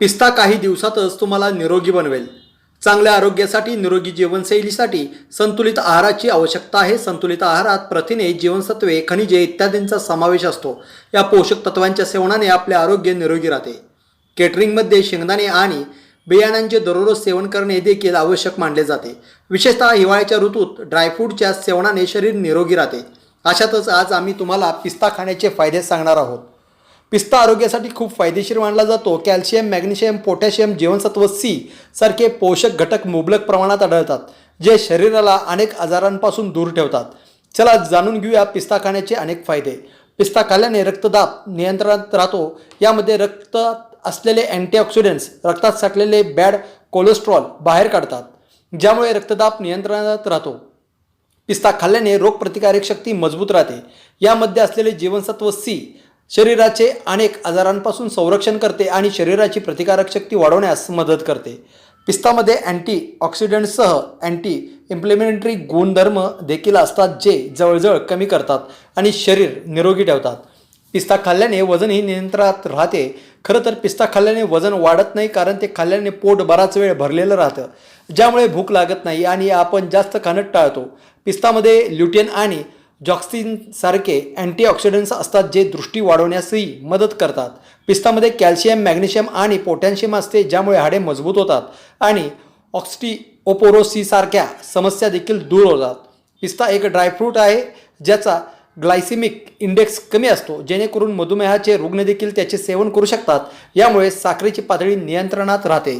पिस्ता काही दिवसातच तुम्हाला निरोगी बनवेल. चांगल्या आरोग्यासाठी निरोगी जीवनशैलीसाठी संतुलित आहाराची आवश्यकता आहे. संतुलित आहारात प्रथिने जीवनसत्वे खनिजे इत्यादींचा समावेश असतो. या पोषक तत्वांच्या सेवनाने आपले आरोग्य निरोगी राहते. केटरिंगमध्ये शेंगदाणे आणि बियाण्यांचे दररोज सेवन करणे देखील आवश्यक मानले जाते. विशेषतः हिवाळ्याच्या ऋतूत ड्रायफ्रूटच्या सेवनाने शरीर निरोगी राहते. अशातच आज आम्ही तुम्हाला पिस्ता खाण्याचे फायदे सांगणार आहोत. पिस्ता आरोग्यासाठी खूप फायदेशीर मानला जातो. कॅल्शियम मॅग्नेशियम पोटॅशियम जीवनसत्व सी सारखे पोषक घटक मुबलक प्रमाणात आढळतात जे शरीराला अनेक आजारांपासून दूर ठेवतात. चला जाणून घेऊया पिस्ता खाण्याचे अनेक फायदे. पिस्ता खाल्ल्याने रक्तदाब नियंत्रणात राहतो. यामध्ये रक्तात असलेले अँटीऑक्सिडंट्स रक्तात साठलेले बॅड कोलेस्ट्रॉल बाहेर काढतात ज्यामुळे रक्तदाब नियंत्रणात राहतो. पिस्ता खाल्ल्याने रोगप्रतिकारक शक्ती मजबूत राहते. यामध्ये असलेले जीवनसत्व सी शरीराचे अनेक आजारांपासून संरक्षण करते आणि शरीराची प्रतिकारक शक्ती वाढवण्यास मदत करते. पिस्तामध्ये अँटी ऑक्सिडंटसह अँटी इम्प्लिमेंटरी गुणधर्म देखील असतात जे जवळजवळ कमी करतात आणि शरीर निरोगी ठेवतात. पिस्ता खाल्ल्याने वजनही नियंत्रणात राहते. खरं तर पिस्ता खाल्ल्याने वजन वाढत नाही कारण ते खाल्ल्याने पोट बराच वेळ भरलेलं राहतं. ज्यामुळे भूक लागत नाही आणि आपण जास्त खाणं टाळतो. पिस्तामध्ये ल्युटेन आणि जॉक्सिनसारखे अँटीऑक्सिडंट्स असतात जे दृष्टी वाढवण्यासही मदत करतात. पिस्तामध्ये कॅल्शियम मॅग्नेशियम आणि पोटॅशियम असते ज्यामुळे हाडे मजबूत होतात आणि ऑक्स्टिओपोरोसीसारख्या समस्या देखील दूर होतात. पिस्ता एक ड्रायफ्रूट आहे ज्याचा ग्लायसिमिक इंडेक्स कमी असतो जेणेकरून मधुमेहाचे रुग्ण देखील त्याचे सेवन करू शकतात. यामुळे साखरेची पातळी नियंत्रणात राहते.